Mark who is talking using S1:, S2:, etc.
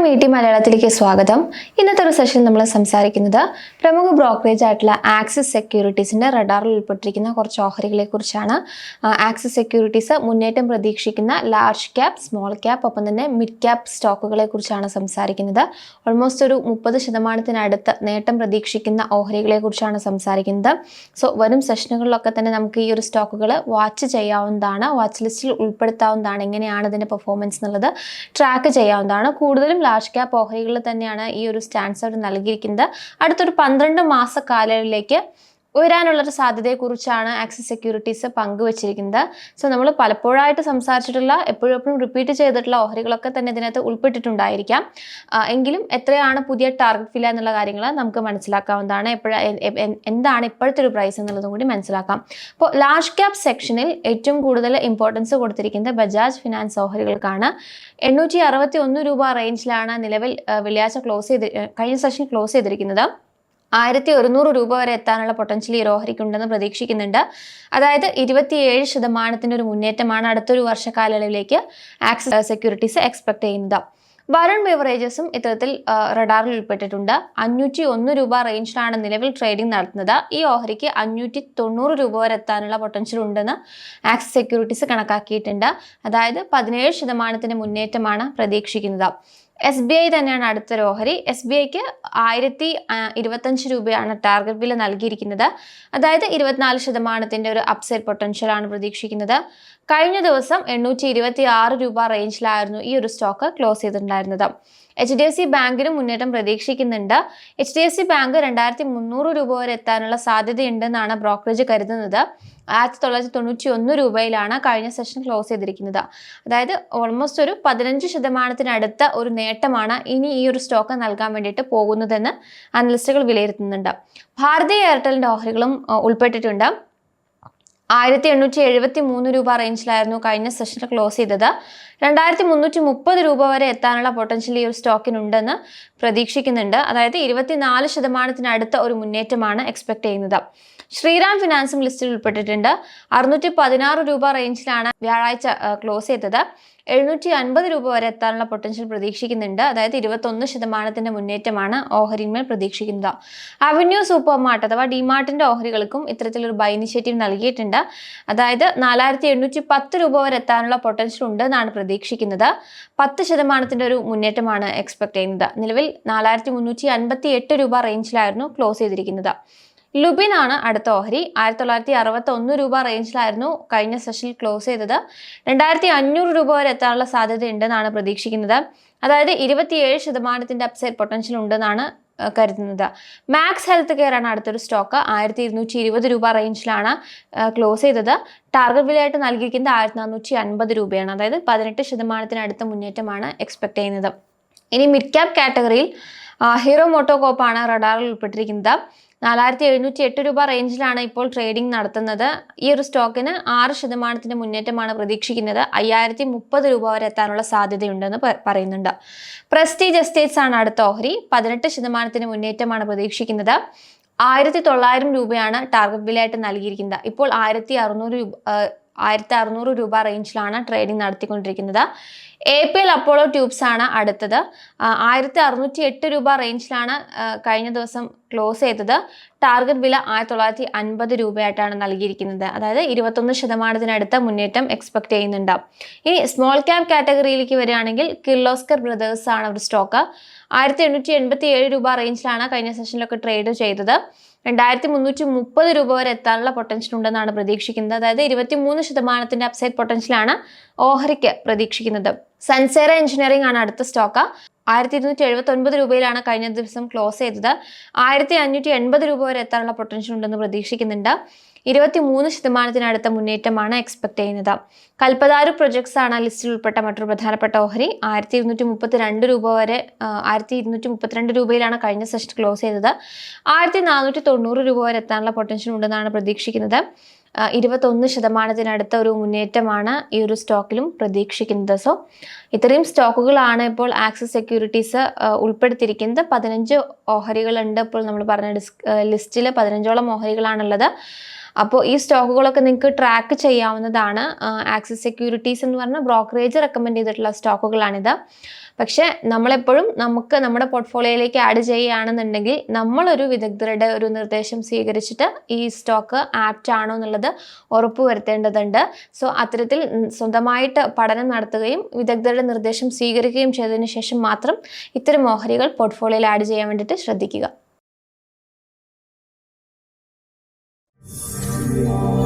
S1: നമസ്കാരം E T മലയാളത്തിലേക്ക് സ്വാഗതം. ഇന്നത്തെ ഒരു സെഷൻ നമ്മൾ സംസാരിക്കുന്നത് പ്രമുഖ ബ്രോക്കറേജ് ആയിട്ടുള്ള ആക്സിസ് സെക്യൂരിറ്റീസിന്റെ റഡാറിൽ ഉൾപ്പെട്ടിരിക്കുന്ന കുറച്ച് ഓഹരികളെ കുറിച്ചാണ്. ആക്സിസ് സെക്യൂരിറ്റീസ് മുന്നേറ്റം പ്രതീക്ഷിക്കുന്ന ലാർജ് ക്യാപ് സ്മോൾ ക്യാപ് ഒപ്പം തന്നെ മിഡ് ക്യാപ് സ്റ്റോക്കുകളെ കുറിച്ചാണ് സംസാരിക്കുന്നത്. ഓൾമോസ്റ്റ് ഒരു മുപ്പത് ശതമാനത്തിനടുത്ത് നേട്ടം പ്രതീക്ഷിക്കുന്ന ഓഹരികളെ കുറിച്ചാണ് സംസാരിക്കുന്നത്. സോ വരും സെഷനുകളിലൊക്കെ തന്നെ നമുക്ക് ഈ ഒരു സ്റ്റോക്കുകൾ വാച്ച് ചെയ്യാവുന്നതാണ് വാച്ച് ലിസ്റ്റിൽ ഉൾപ്പെടുത്താവുന്നതാണ് എങ്ങനെയാണ് ഇതിന്റെ പെർഫോമൻസ് എന്നുള്ളത് ട്രാക്ക് ചെയ്യാവുന്നതാണ്. കൂടുതലും ലാർജ് ക്യാപ് ഓഹരികളിൽ തന്നെയാണ് ഈ ഒരു സ്റ്റാൻസ് അവർ നൽകിയിരിക്കുന്നത്. അടുത്തൊരു പന്ത്രണ്ട് മാസ കാലയളവിലേക്ക് ഉയരാനുള്ളൊരു സാധ്യതയെക്കുറിച്ചാണ് ആക്സിസ് സെക്യൂരിറ്റീസ് പങ്കുവച്ചിരിക്കുന്നത്. സോ നമ്മൾ പലപ്പോഴായിട്ട് സംസാരിച്ചിട്ടുള്ള എപ്പോഴും എപ്പോഴും റിപ്പീറ്റ് ചെയ്തിട്ടുള്ള ഓഹരികളൊക്കെ തന്നെ ഇതിനകത്ത് ഉൾപ്പെട്ടിട്ടുണ്ടായിരിക്കാം. എങ്കിലും എത്രയാണ് പുതിയ ടാർഗറ്റ് ഫില്ല എന്നുള്ള കാര്യങ്ങൾ നമുക്ക് മനസ്സിലാക്കാവുന്നതാണ്. എപ്പോഴാണ് എന്താണ് ഇപ്പോഴത്തെ ഒരു പ്രൈസ് എന്നുള്ളതും കൂടി മനസ്സിലാക്കാം. അപ്പോൾ ലാർജ് ക്യാപ് സെക്ഷനിൽ ഏറ്റവും കൂടുതൽ ഇമ്പോർട്ടൻസ് കൊടുത്തിരിക്കുന്നത് ബജാജ് ഫിനാൻസ് ഓഹരികൾക്കാണ്. എണ്ണൂറ്റി രൂപ റേഞ്ചിലാണ് നിലവിൽ വെള്ളിയാഴ്ച ക്ലോസ് ചെയ്ത് കഴിഞ്ഞ സെഷൻ ക്ലോസ് ചെയ്തിരിക്കുന്നത്. ആയിരത്തി ഒരുന്നൂറ് രൂപ വരെ എത്താനുള്ള പൊട്ടൻഷ്യൽ ഈ ഓഹരിക്കുണ്ടെന്ന് പ്രതീക്ഷിക്കുന്നുണ്ട്. അതായത് ഇരുപത്തിയേഴ് ശതമാനത്തിന്റെ ഒരു മുന്നേറ്റമാണ് അടുത്തൊരു വർഷക്കാലയളവിലേക്ക് ആക്സിസ് സെക്യൂരിറ്റീസ് എക്സ്പെക്ട് ചെയ്യുന്നത്. വരുൺ ബിവറേജസും ഇത്തരത്തിൽ റഡാറിൽ ഉൾപ്പെട്ടിട്ടുണ്ട്. അഞ്ഞൂറ്റി ഒന്ന് രൂപ റേഞ്ചിലാണ് നിലവിൽ ട്രേഡിംഗ് നടത്തുന്നത്. ഈ ഓഹരിക്ക് അഞ്ഞൂറ്റി തൊണ്ണൂറ് രൂപ വരെ എത്താനുള്ള പൊട്ടൻഷ്യൽ ഉണ്ടെന്ന് ആക്സ് സെക്യൂരിറ്റീസ് കണക്കാക്കിയിട്ടുണ്ട്. അതായത് പതിനേഴ് ശതമാനത്തിന്റെ മുന്നേറ്റമാണ് പ്രതീക്ഷിക്കുന്നത്. എസ് ബി ഐ തന്നെയാണ് അടുത്ത ഓഹരി. എസ് ബി ഐക്ക് ആയിരത്തി ഇരുപത്തഞ്ച് രൂപയാണ് ടാർഗറ്റ് വില നൽകിയിരിക്കുന്നത്. അതായത് ഇരുപത്തിനാല് ശതമാനത്തിന്റെ ഒരു അപ്സൈഡ് പൊട്ടൻഷ്യലാണ് പ്രതീക്ഷിക്കുന്നത്. കഴിഞ്ഞ ദിവസം എണ്ണൂറ്റി ഇരുപത്തി ആറ് രൂപ റേഞ്ചിലായിരുന്നു ഈ ഒരു സ്റ്റോക്ക് ക്ലോസ് ചെയ്തിട്ടുണ്ടായിരുന്നത്. എച്ച് ഡി എഫ് സി ബാങ്കിനും മുന്നേറ്റം പ്രതീക്ഷിക്കുന്നുണ്ട്. H D F C bank രണ്ടായിരത്തി മുന്നൂറ് രൂപ വരെ എത്താനുള്ള സാധ്യതയുണ്ടെന്നാണ് ബ്രോക്കറേജ് കരുതുന്നത്. ആയിരത്തി തൊള്ളായിരത്തി തൊണ്ണൂറ്റി ഒന്ന് രൂപയിലാണ് കഴിഞ്ഞ സെഷൻ ക്ലോസ് ചെയ്തിരിക്കുന്നത്. അതായത് ഓൾമോസ്റ്റ് ഒരു പതിനഞ്ച് ശതമാനത്തിനടുത്ത ഒരു നേട്ടമാണ് ഇനി ഈ ഒരു സ്റ്റോക്ക് നൽകാൻ വേണ്ടിയിട്ട് പോകുന്നതെന്ന് അനലിസ്റ്റുകൾ വിലയിരുത്തുന്നുണ്ട്. ഭാരതി എയർടെലിന്റെ ഓഹരികളും ഉൾപ്പെട്ടിട്ടുണ്ട്. ആയിരത്തി എണ്ണൂറ്റി എഴുപത്തി മൂന്ന് രൂപ റേഞ്ചിലായിരുന്നു കഴിഞ്ഞ സെഷനിൽ ക്ലോസ് ചെയ്തത്. രണ്ടായിരത്തി മുന്നൂറ്റി മുപ്പത് രൂപ വരെ എത്താനുള്ള പൊട്ടൻഷ്യൽ ഈ ഒരു സ്റ്റോക്കിനുണ്ടെന്ന് പ്രതീക്ഷിക്കുന്നുണ്ട്. അതായത് ഇരുപത്തിനാല് ശതമാനത്തിനടുത്ത ഒരു മുന്നേറ്റമാണ് എക്സ്പെക്ട് ചെയ്യുന്നത്. ശ്രീറാം ഫിനാൻസും ലിസ്റ്റിൽ ഉൾപ്പെട്ടിട്ടുണ്ട്. അറുന്നൂറ്റി പതിനാറ് രൂപ റേഞ്ചിലാണ് വ്യാഴാഴ്ച ക്ലോസ് ചെയ്തത്. എഴുന്നൂറ്റി അൻപത് രൂപ വരെ എത്താനുള്ള പൊട്ടൻഷ്യൽ പ്രതീക്ഷിക്കുന്നുണ്ട്. അതായത് ഇരുപത്തൊന്ന് ശതമാനത്തിന്റെ മുന്നേറ്റമാണ് ഓഹരിന്മേൽ പ്രതീക്ഷിക്കുന്നത്. അവന്യൂ സൂപ്പർ മാർട്ട് അഥവാ ഡിമാർട്ടിന്റെ ഓഹരികൾക്കും ഇത്തരത്തിലൊരു ബൈ ഇനിഷ്യേറ്റീവ് നൽകിയിട്ടുണ്ട്. അതായത് നാലായിരത്തി എണ്ണൂറ്റി പത്ത് രൂപ വരെ എത്താനുള്ള പൊട്ടൻഷ്യൽ ഉണ്ട് എന്നാണ് പത്ത് ശതമാനത്തിന്റെ ഒരു മുന്നേറ്റമാണ് എക്സ്പെക്ട് ചെയ്യുന്നത്. നിലവിൽ നാലായിരത്തി മുന്നൂറ്റി അൻപത്തി എട്ട് രൂപ റേഞ്ചിലായിരുന്നു ക്ലോസ് ചെയ്തിരിക്കുന്നത്. ലുബിൻ ആണ് അടുത്ത ഓഹരി. ആയിരത്തി തൊള്ളായിരത്തി അറുപത്തി ഒന്ന് രൂപ റേഞ്ചിലായിരുന്നു കഴിഞ്ഞ സെഷനിൽ ക്ലോസ് ചെയ്തത്. രണ്ടായിരത്തി അഞ്ഞൂറ് രൂപ വരെ എത്താനുള്ള സാധ്യത ഉണ്ടെന്നാണ് പ്രതീക്ഷിക്കുന്നത്. അതായത് ഇരുപത്തിയേഴ് ശതമാനത്തിന്റെ അപ്സൈഡ് പൊട്ടൻഷ്യൽ ഉണ്ടെന്നാണ് കരുതുന്നത്. മാക്സ് ഹെൽത്ത് കെയർ ആണ് അടുത്തൊരു സ്റ്റോക്ക് ആയിരത്തി ഇരുന്നൂറ്റി ഇരുപത് രൂപ റേഞ്ചിലാണ് ക്ലോസ് ചെയ്തത് ടാർഗറ്റ് വിലയായിട്ട് നൽകിയിരിക്കുന്നത് ആയിരത്തി നാനൂറ്റി അൻപത് രൂപയാണ്. അതായത് പതിനെട്ട് ശതമാനത്തിനടുത്ത മുന്നേറ്റമാണ് എക്സ്പെക്ട് ചെയ്യുന്നത്. ഇനി മിഡ് ക്യാപ് കാറ്റഗറിയിൽ ഹീറോ മോട്ടോകോപ്പാണ് റഡാറിൽ ഉൾപ്പെട്ടിരിക്കുന്നത്. നാലായിരത്തി എഴുന്നൂറ്റി എട്ട് രൂപ റേഞ്ചിലാണ് ഇപ്പോൾ ട്രേഡിംഗ് നടത്തുന്നത്. ഈ ഒരു സ്റ്റോക്കിന് ആറ് ശതമാനത്തിന്റെ മുന്നേറ്റമാണ് പ്രതീക്ഷിക്കുന്നത്. അയ്യായിരത്തി മുപ്പത് രൂപ വരെ എത്താനുള്ള സാധ്യതയുണ്ടെന്ന് പറയുന്നുണ്ട്. പ്രസ്റ്റീജ് എസ്റ്റേറ്റ്സ് ആണ് അടുത്ത ഓഹരി. പതിനെട്ട് ശതമാനത്തിന് മുന്നേറ്റമാണ് പ്രതീക്ഷിക്കുന്നത്. ആയിരത്തി തൊള്ളായിരം രൂപയാണ് ടാർഗറ്റ് വിലയായിട്ട് നൽകിയിരിക്കുന്നത്. ഇപ്പോൾ ആയിരത്തി അറുന്നൂറ് രൂപ ആയിരത്തി അറുന്നൂറ് രൂപ റേഞ്ചിലാണ് ട്രേഡിംഗ് നടത്തിക്കൊണ്ടിരിക്കുന്നത്. A P L Apollo tubes ആണ് അടുത്തത്. ആയിരത്തി അറുന്നൂറ്റി എട്ട് രൂപ റേഞ്ചിലാണ് കഴിഞ്ഞ ദിവസം ക്ലോസ് ചെയ്തത്. ടാർഗറ്റ് വില ആയിരത്തി തൊള്ളായിരത്തി അൻപത് രൂപയായിട്ടാണ് നൽകിയിരിക്കുന്നത്. അതായത് ഇരുപത്തൊന്ന് ശതമാനത്തിനടുത്ത മുന്നേറ്റം എക്സ്പെക്ട് ചെയ്യുന്നുണ്ട്. ഇനി സ്മോൾ ക്യാപ് കാറ്റഗറിയിലേക്ക് വരികയാണെങ്കിൽ കിർലോസ്കർ ബ്രദേഴ്സ് ആണ് ഒരു സ്റ്റോക്ക് ആയിരത്തി എണ്ണൂറ്റി എൺപത്തി ഏഴ് രൂപ റേഞ്ചിലാണ് കഴിഞ്ഞ സെഷനിലൊക്കെ ട്രേഡ് ചെയ്തത്. രണ്ടായിരത്തി മുന്നൂറ്റി മുപ്പത് രൂപ വരെ എത്താനുള്ള പൊട്ടൻഷ്യൽ ഉണ്ടെന്നാണ് പ്രതീക്ഷിക്കുന്നത്. അതായത് ഇരുപത്തി മൂന്ന് ശതമാനത്തിന്റെ അപ്സൈഡ് പൊട്ടൻഷ്യലാണ് ഓഹരിക്ക് പ്രതീക്ഷിക്കുന്നത്. സൻസേറ എഞ്ചിനീയറിംഗ് ആണ് അടുത്ത സ്റ്റോക്ക് ആയിരത്തി ഇരുന്നൂറ്റി എഴുപത്തി ഒൻപത് രൂപയിലാണ് കഴിഞ്ഞ ദിവസം ക്ലോസ് ചെയ്തത്. ആയിരത്തി അഞ്ഞൂറ്റി എൺപത് രൂപ വരെ എത്താനുള്ള പൊട്ടൻഷ്യൽ ഉണ്ടെന്ന് പ്രതീക്ഷിക്കുന്നുണ്ട്. ഇരുപത്തി മൂന്ന് ശതമാനത്തിനടുത്ത മുന്നേറ്റമാണ് എക്സ്പെക്ട് ചെയ്യുന്നത്. കൽപ്പതാരു പ്രൊജക്ട്സ് ആണ് ലിസ്റ്റിൽ ഉൾപ്പെട്ട മറ്റൊരു പ്രധാനപ്പെട്ട ഓഹരി. ആയിരത്തി ഇരുന്നൂറ്റി മുപ്പത്തി രണ്ട് രൂപ വരെ ആയിരത്തി ഇരുന്നൂറ്റി മുപ്പത്തിരണ്ട് രൂപയിലാണ് കഴിഞ്ഞ സെഷൻ ക്ലോസ് ചെയ്തത്. ആയിരത്തി നാനൂറ്റി തൊണ്ണൂറ് രൂപ വരെ എത്താനുള്ള പൊട്ടൻഷ്യൽ ഉണ്ടെന്നാണ് പ്രതീക്ഷിക്കുന്നത്. ഇരുപത്തൊന്ന് ശതമാനത്തിനടുത്ത ഒരു മുന്നേറ്റമാണ് ഈ ഒരു സ്റ്റോക്കിലും പ്രതീക്ഷിക്കുന്നത്. സോ ഇത്രയും സ്റ്റോക്കുകളാണ് ഇപ്പോൾ ആക്സിസ് സെക്യൂരിറ്റീസ് ഉൾപ്പെടുത്തിയിരിക്കുന്നത്. പതിനഞ്ച് ഓഹരികളുണ്ട് ഇപ്പോൾ നമ്മൾ പറഞ്ഞ ഡിസ് ലിസ്റ്റിൽ പതിനഞ്ചോളം ഓഹരികളാണുള്ളത്. അപ്പോൾ ഈ സ്റ്റോക്കുകളൊക്കെ നിങ്ങൾക്ക് ട്രാക്ക് ചെയ്യാവുന്നതാണ് ആക്സിസ് സെക്യൂരിറ്റീസ് എന്ന് പറഞ്ഞ ബ്രോക്കറേജ് റെക്കമെൻഡ് ചെയ്തിട്ടുള്ള സ്റ്റോക്കുകളാണിത്. പക്ഷേ നമ്മളെപ്പോഴും നമുക്ക് നമ്മുടെ പോർട്ട്ഫോളിയോയിലേക്ക് ആഡ് ചെയ്യുകയാണെന്നുണ്ടെങ്കിൽ നമ്മളൊരു വിദഗ്ധരുടെ ഒരു നിർദ്ദേശം സ്വീകരിച്ചിട്ട് ഈ സ്റ്റോക്ക് ആപ്റ്റ് ആണോ എന്നുള്ളത് ഉറപ്പുവരുത്തേണ്ടതുണ്ട് സോ അത്തരത്തിൽ സ്വന്തമായിട്ട് പഠനം നടത്തുകയും വിദഗ്ധരുടെ നിർദ്ദേശം സ്വീകരിക്കുകയും ചെയ്തതിനു ശേഷം മാത്രം ഇത്തരം ഓഹരികൾ പോർട്ട്ഫോളിയോയിൽ ആഡ് ചെയ്യാൻ വേണ്ടിയിട്ട് ശ്രദ്ധിക്കുക. Lord.